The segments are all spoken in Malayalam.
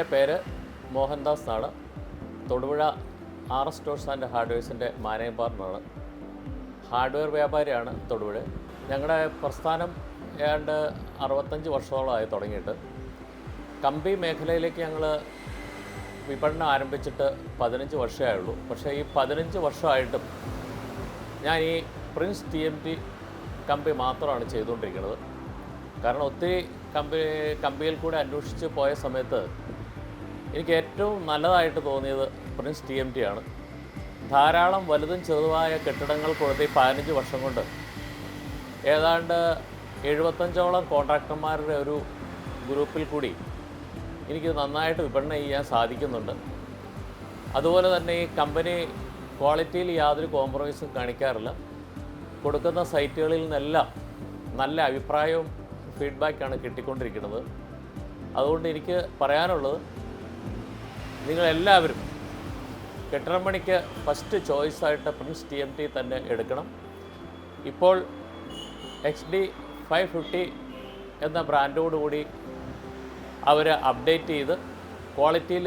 എന്റെ പേര് മോഹൻദാസ് എന്നാണ്. Thodupuzha R S stores and ഹാർഡ്വെയർസിന്റെ manage പാർട്ണറാണ് ഹാർഡ്വെയർ വ്യാപാരിയാണ് തൊടുപുഴ. ഞങ്ങളുടെ പ്രസ്ഥാനം ഏതാണ്ട് അറുപത്തഞ്ച് വർഷത്തോളമായി തുടങ്ങിയിട്ട്. കമ്പി മേഖലയിലേക്ക് ഞങ്ങൾ വിപണനം ആരംഭിച്ചിട്ട് പതിനഞ്ച് വർഷമേ ഉള്ളൂ പക്ഷേ ഈ പതിനഞ്ച് വർഷമായിട്ടും ഞാൻ ഈ പ്രിൻസ് ടി എം ടി കമ്പി മാത്രമാണ് ചെയ്തുകൊണ്ടിരിക്കുന്നത്. കാരണം ഒത്തിരി കമ്പി കമ്പിയിൽ കൂടെ അന്വേഷിച്ച് പോയ സമയത്ത് എനിക്ക് ഏറ്റവും നല്ലതായിട്ട് തോന്നിയത് പ്രിൻസ് ടി എം ടി ആണ്. ധാരാളം വലുതും ചെറുതുമായ കെട്ടിടങ്ങൾ കൊടുത്ത് ഈ പതിനഞ്ച് വർഷം കൊണ്ട് ഏതാണ്ട് എഴുപത്തഞ്ചോളം കോൺട്രാക്ടർമാരുടെ ഒരു ഗ്രൂപ്പിൽ കൂടി എനിക്ക് നന്നായിട്ട് വിപണനം ചെയ്യാൻ സാധിക്കുന്നുണ്ട്. അതുപോലെ തന്നെ ഈ കമ്പനി ക്വാളിറ്റിയിൽ യാതൊരു കോംപ്രമൈസും കാണിക്കാറില്ല. കൊടുക്കുന്ന സൈറ്റുകളിൽ നിന്നെല്ലാം നല്ല അഭിപ്രായവും ഫീഡ്ബാക്കാണ് കിട്ടിക്കൊണ്ടിരിക്കുന്നത്. അതുകൊണ്ട് എനിക്ക് പറയാനുള്ളത് നിങ്ങളെല്ലാവരും കെട്ടിടം പണിക്ക് ഫസ്റ്റ് ചോയ്സായിട്ട് പ്രിൻസ് ടി എം ടി തന്നെ എടുക്കണം. ഇപ്പോൾ എക്സ് ഡി ഫൈവ് ഫിഫ്റ്റി എന്ന ബ്രാൻഡോടുകൂടി അവർ അപ്ഡേറ്റ് ചെയ്ത് ക്വാളിറ്റിയിൽ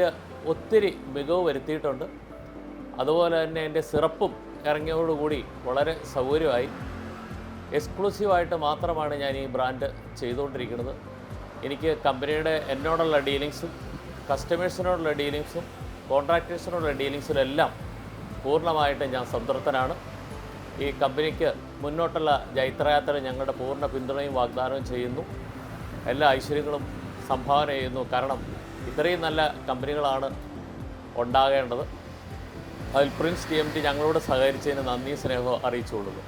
ഒത്തിരി മികവ് വരുത്തിയിട്ടുണ്ട്. അതുപോലെ തന്നെ എന്റെ സിറപ്പും ഇറങ്ങിയതോടുകൂടി വളരെ സൗകര്യമായി. എക്സ്ക്ലൂസീവായിട്ട് മാത്രമാണ് ഞാൻ ഈ ബ്രാൻഡ് ചെയ്തുകൊണ്ടിരിക്കുന്നത്. എനിക്ക് കമ്പനിയുടെ എന്നോടുള്ള ഡീലിങ്സും കസ്റ്റമേഴ്സിനോടുള്ള ഡീലിങ്സും കോൺട്രാക്ടേഴ്സിനോടുള്ള ഡീലിങ്സിലെല്ലാം പൂർണമായിട്ടും ഞാൻ സംതൃപ്തനാണ്. ഈ കമ്പനിക്ക് മുന്നോട്ടുള്ള ജൈത്രയാത്ര ഞങ്ങളുടെ പൂർണ പിന്തുണയും വാഗ്ദാനവും ചെയ്യുന്നു. എല്ലാ ഐശ്വര്യങ്ങളും സംഭാവന ചെയ്യുന്നു. കാരണം ഇത്രയും നല്ല കമ്പനികളാണ് ഉണ്ടാകേണ്ടത്. അതിൽ പ്രിൻസ് ടി എം ടി ഞങ്ങളോട് സഹകരിച്ചതിന് നന്ദി സ്നേഹവും അറിയിച്ചുകൊള്ളുന്നു.